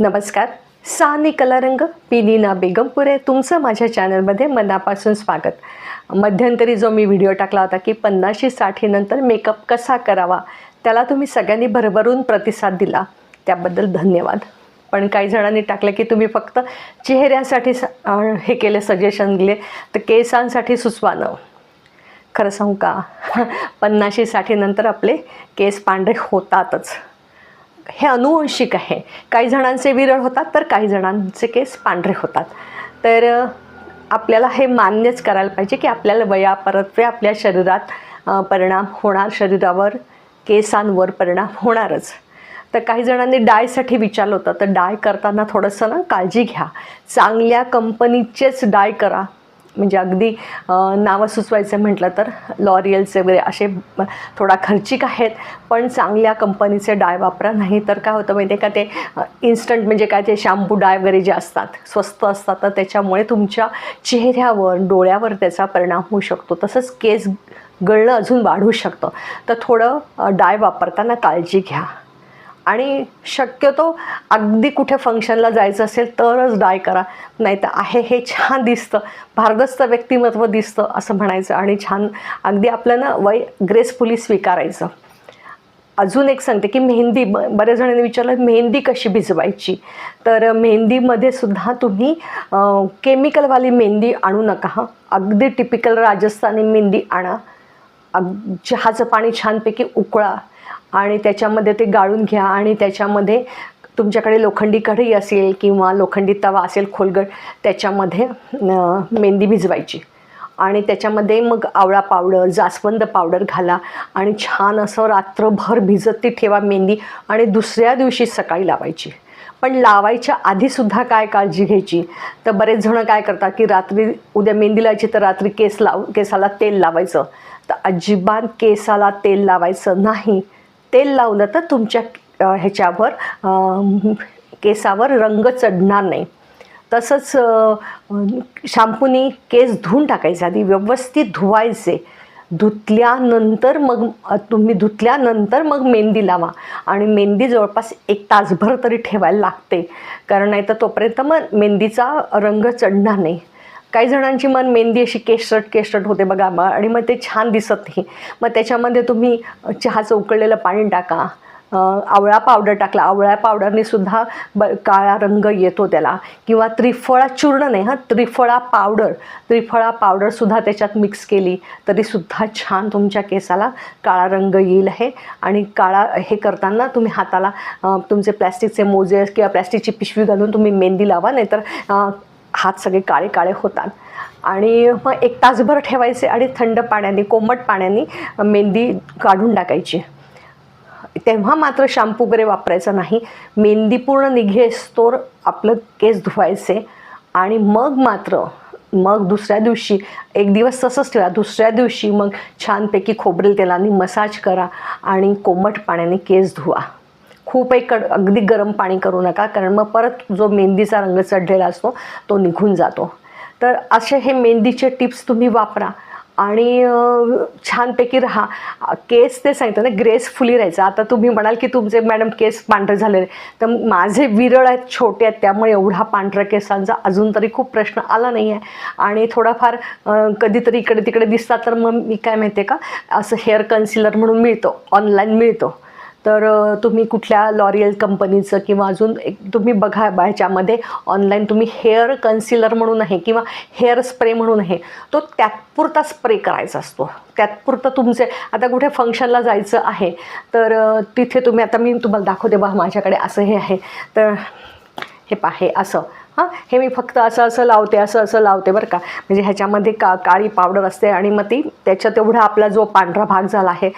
नमस्कार. सानी कलारंग पी नीना बेगमपुरे तुमचं माझ्या चॅनलमध्ये मनापासून स्वागत. मध्यंतरी जो मी व्हिडिओ टाकला होता की पन्नाशी साठीनंतर मेकअप कसा करावा त्याला तुम्ही सगळ्यांनी भरभरून प्रतिसाद दिला. त्याबद्दल धन्यवाद. पण काही जणांनी टाकलं की तुम्ही फक्त चेहऱ्यासाठी स- हे केले सजेशन दिले तर केसांसाठी सुचवानं. खरं सांगू का? पन्नाशी साठीनंतर आपले केस पांढरे होतातच. हे अनुवंशिक आहे. काही जणांचे विरळ होतात तर काही जणांचे केस पांढरे होतात. तर आपल्याला हे मान्यच करायला पाहिजे की आपल्याला वयापरत्वे आपल्या शरीरात परिणाम होणार शरीरावर केसांवर परिणाम होणारच. तर काही जणांनी डायसाठी विचारलं होतं तर डाय करताना थोडंसं ना काळजी घ्या. चांगल्या कंपनीचेच डाय करा. म्हणजे अगदी नावं सुचवायचं म्हटलं तर लॉरियलचे वगैरे असे थोडा खर्चिक आहेत पण चांगल्या कंपनीचे डाय वापरा. नाही तर काय होतं माहिती आहे का ते इन्स्टंट म्हणजे काय ते शॅम्पू डाय वगैरे जे असतात स्वस्त असतात तर त्याच्यामुळे तुमच्या चेहऱ्यावर डोळ्यावर त्याचा परिणाम होऊ शकतो. तसंच केस गळणं अजून वाढू शकतं. तर थोडं डाय वापरताना काळजी घ्या. आणि शक्यतो अगदी कुठे फंक्शनला जायचं असेल तरच डाय करा. नाही तर आहे हे छान दिसतं. भारदस्त व्यक्तिमत्व दिसतं असं म्हणायचं. आणि छान अगदी आपल्यानं वय ग्रेसफुली स्वीकारायचं. अजून एक सांगते की मेहंदी ब बऱ्याच जणांनी विचारलं मेहंदी कशी भिजवायची? तर मेहंदीमध्ये सुद्धा तुम्ही केमिकलवाली मेहंदी आणू नका हां. अगदी टिपिकल राजस्थानी मेहंदी आणा. अग चहाचं पाणी छानपैकी उकळा. आणि त्याच्यामध्ये ते गाळून घ्या आणि त्याच्यामध्ये तुमच्याकडे लोखंडी कढई असेल किंवा लोखंडी तवा असेल खोलगट त्याच्यामध्ये मेंदी भिजवायची. आणि त्याच्यामध्ये मग आवळा पावडर जास्वंद पावडर घाला आणि छान असं रात्रभर भिजत ती ठेवा मेहंदी आणि दुसऱ्या दिवशी सकाळी लावायची. पण लावायच्या आधीसुद्धा काय काळजी घ्यायची? तर बरेच जणं काय करतात की रात्री उद्या मेंदी लावायची तर रात्री केस लाव केसाला तेल लावायचं. तर अजिबात केसाला तेल लावायचं नाही. तेल लावलं तर तुमच्या ह्याच्यावर केसावर रंग चढणार नाही. तसंच शॅम्पूनी केस धुवून टाकायचे आधी व्यवस्थित धुवायचे. धुतल्यानंतर मग तुम्ही धुतल्यानंतर मग मेहंदी लावा. आणि मेहंदी जवळपास एक तासभर तरी ठेवायला लागते. कारण नाही तर तोपर्यंत मग मेहंदीचा रंग चढणार नाही. काही जणांची मन मेहंदी अशी केशट केशट होते बघा मग आणि मग ते छान दिसत नाही. मग त्याच्यामध्ये तुम्ही चहाचं उकळलेलं पाणी टाका आवळा पावडर टाकला. आवळ्या पावडरने सुद्धा ब काळा रंग येतो त्याला. किंवा त्रिफळा चूर्ण नाही हां त्रिफळा पावडर त्रिफळा पावडरसुद्धा त्याच्यात मिक्स केली तरीसुद्धा छान तुमच्या केसाला काळा रंग येईल आहे आणि काळा हे करताना तुम्ही हाताला तुमचे प्लॅस्टिकचे मोजे किंवा प्लॅस्टिकची पिशवी घालून तुम्ही मेहंदी लावा नाहीतर हात सगळे काळे काळे होतात. आणि मग एक तासभर ठेवायचे आणि थंड पाण्याने कोमट पाण्याने मेहंदी काढून टाकायची. तेव्हा मात्र शॅम्पू वगैरे वापरायचा नाही. मेहंदी पूर्ण निघेस्तोर आपलं केस धुवायचे. आणि मग मात्र मग दुसऱ्या दिवशी एक दिवस तसंच ठेवा. दुसऱ्या दिवशी मग छानपैकी खोबरेल तेलाने मसाज करा आणि कोमट पाण्याने केस धुवा. खूप एक कड अगदी गरम पाणी करू नका कारण मग परत जो मेहंदीचा रंग चढलेला असतो तो निघून जातो. तर असे हे मेहंदीचे टिप्स तुम्ही वापरा आणि छानपैकी राहा. केस ते सांगतं ना ग्रेसफुली राहायचं. आता तुम्ही म्हणाल की तुमचे मॅडम केस पांढरे झालेले तर माझे विरळ आहेत छोटे आहेत त्यामुळे एवढा पांढऱ्या केसांचा अजून तरी खूप प्रश्न आला नाही आहे आणि थोडाफार कधीतरी इकडे तिकडे दिसतात तर मग मी काय माहिती आहे का असं हेअर कन्सिलर म्हणून मिळतो ऑनलाईन मिळतो. तर तुम्ही कुठल्या लॉरियल कंपनीचं किंवा अजून एक तुम्ही बघा बा ह्याच्यामध्ये ऑनलाईन तुम्ही हेअर कन्सिलर म्हणून आहे किंवा हेअर स्प्रे म्हणून आहे तो त्यातपुरता स्प्रे करायचा असतो. त्यातपुरतं तुमचे आता कुठे फंक्शनला जायचं आहे तर तिथे तुम्ही आता मी तुम्हाला दाखवते बघा माझ्याकडे असं हे आहे. तर हे पाहे असं. हां हे मी फक्त असं असं लावते असं असं लावते बरं का. म्हणजे ह्याच्यामध्ये का काळी पावडर असते आणि मग ती त्याच्या तेवढा आपला जो पांढरा भाग झाला आहे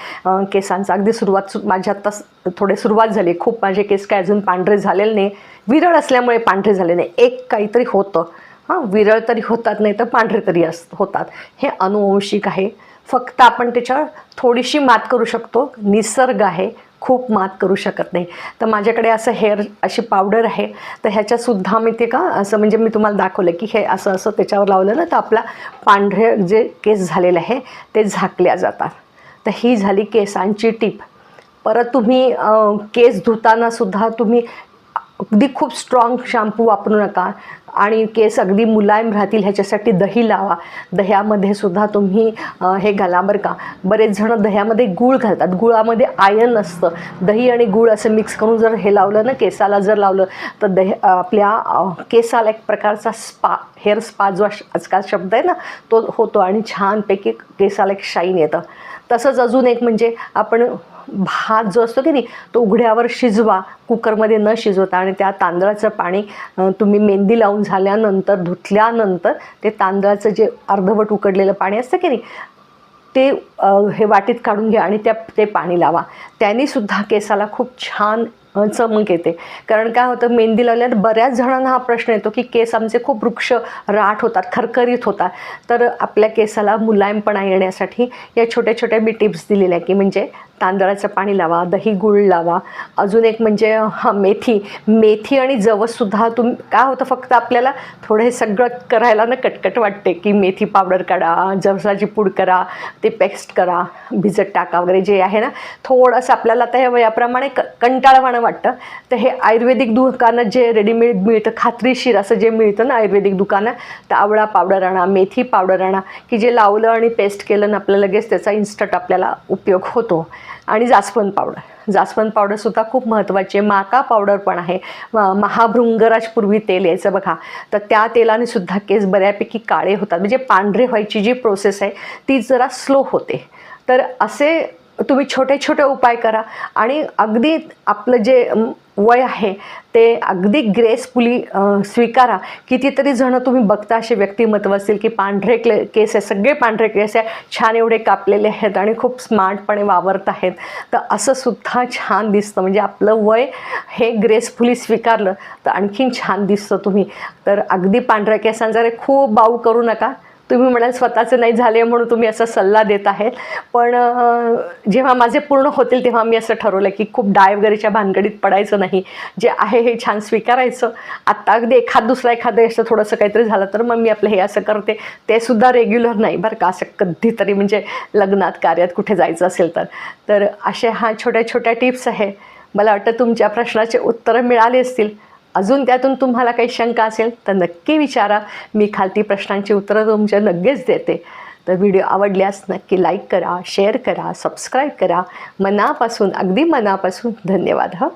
केसांचा अगदी सुरुवात सु माझ्या आत्ताच थोडे सुरुवात झाली. खूप माझे केस काय अजून पांढरे झालेले नाही. विरळ असल्यामुळे पांढरे झाले नाही. एक काहीतरी होतं. हां विरळ तरी होतात नाही तर पांढरे तरी अस होतात. हे अनुवंशिक आहे. फक्त आपण त्याच्यावर थोडीशी मात करू शकतो. निसर्ग आहे. खूप मात करू शकत नाही. तर माझ्याकडे असं हेअर अशी पावडर आहे. तर ह्याच्यासुद्धा मी ते का असं म्हणजे मी तुम्हाला दाखवलं की हे असं असं त्याच्यावर लावलं ना तर आपला पांढरे जे केस झालेले आहे ते झाकल्या जातात. तर ही झाली केसांची टीप. परत तुम्ही केस धुतानासुद्धा तुम्ही अगदी खूप स्ट्रॉंग शॅम्पू वापरू नका. आणि केस अगदी मुलायम राहतील ह्याच्यासाठी दही लावा. दह्यामध्ये सुद्धा तुम्ही हे घाला बरं का. बरेच जण दह्यामध्ये गूळ घालतात. गुळामध्ये आयन असतं. दही आणि गूळ असं मिक्स करून जर हे लावलं ना केसाला जर लावलं तर दह आपल्या केसाला एक प्रकारचा स्पा हेअर स्पा जो श- आजकाल शब्द आहे ना तो होतो आणि छानपैकी केसाला एक शाईन येतं. तसंच अजून एक म्हणजे आपण भात जो असतो की नाही तो उघड्यावर शिजवा कुकरमध्ये न शिजवता आणि त्या तांदळाचं पाणी तुम्ही मेंदी लावून झाल्यानंतर धुतल्यानंतर ते तांदळाचं जे अर्धवट उकडलेलं पाणी असतं की नाही ते हे वाटीत काढून घ्या आणि त्या ते पाणी लावा. त्यानेसुद्धा केसाला खूप छान चमक येते. कारण काय होतं मेहंदी लावल्यावर बऱ्याच जणांना हा प्रश्न येतो की केस आमचे खूप वृक्ष राठ होतात खरखरीत होतात. तर आपल्या केसाला मुलायमपणा येण्यासाठी या छोट्या छोट्या मी टिप्स दिलेल्या आहे की म्हणजे तांदळाचं पाणी लावा दही गुळ लावा. अजून एक म्हणजे हां मेथी. मेथी आणि जवससुद्धा तुम काय होतं फक्त आपल्याला थोडं हे सगळं करायला ना कटकट वाटते की मेथी पावडर काढा जवसाची पूड करा ते पेस्ट करा भिजत टाका वगैरे जे आहे ना थोडंसं आपल्याला आता ह्या वयाप्रमाणे क कंटाळवाणं वाटतं. तर हे आयुर्वेदिक दुकानात जे रेडीमेड मिळतं खात्रीशीर असं जे मिळतं ना आयुर्वेदिक दुकानात तर आवळा पावडर आणा मेथी पावडर आणा की जे लावलं आणि पेस्ट केलं ना आपल्याला लगेच त्याचा इन्स्टंट आपल्याला उपयोग होतो. आणि जास्वंद पावडर. जास्वंद पावडरसुद्धा खूप महत्त्वाची आहे. माका पावडर पण आहे. म- महाभृंगराज पूर्वी तेल यायचं बघा. तर त्या तेलाने सुद्धा केस बऱ्यापैकी काळे होतात. म्हणजे पांढरे व्हायची जी प्रोसेस आहे ती जरा स्लो होते. तर असे तुम्ही छोटे छोटे उपाय करा. आणि अगदी आपलं जे वय आहे ते अगदी ग्रेसफुली स्वीकारा. कितीतरी जणं तुम्ही बघता असे व्यक्तिमत्व असतील की पांढरे क्ले केस आहे सगळे पांढरे केस आहे छान एवढे कापलेले आहेत आणि खूप स्मार्टपणे वावरत आहेत. तर असं सुद्धा छान दिसतं. म्हणजे आपलं वय हे ग्रेसफुली स्वीकारलं तर आणखीन छान दिसतं तुम्ही. तर अगदी पांढऱ्या केसांचा रे खूप बाऊ करू नका. तुम्ही म्हणाल स्वतःचं नाही झाले म्हणून तुम्ही असा सल्ला देत आहेत. पण जेव्हा माझे पूर्ण होतील तेव्हा मी असं ठरवलं की खूप डाय वगैरेच्या भानगडीत पडायचं नाही. जे आहे हे छान स्वीकारायचं. आत्ता अगदी एखाद दुसरा एखादं असं थोडंसं काहीतरी झालं तर मग मी आपलं हे असं करते. ते सुद्धा रेग्युलर नाही बरं का असं कधीतरी म्हणजे लग्नात कार्यात कुठे जायचं असेल तर. तर असे हा छोट्या छोट्या टिप्स आहे. मला वाटतं तुमच्या प्रश्नाचे उत्तरं मिळाली असतील. अजून त्यातून तुम्हाला काही शंका असेल तर नक्की विचारा. मी खालती प्रश्नांची उत्तरं तुमच्या नक्कीच देते. तर व्हिडिओ आवडल्यास नक्की लाईक करा शेअर करा सबस्क्राईब करा. मनापासून अगदी मनापासून धन्यवाद हं.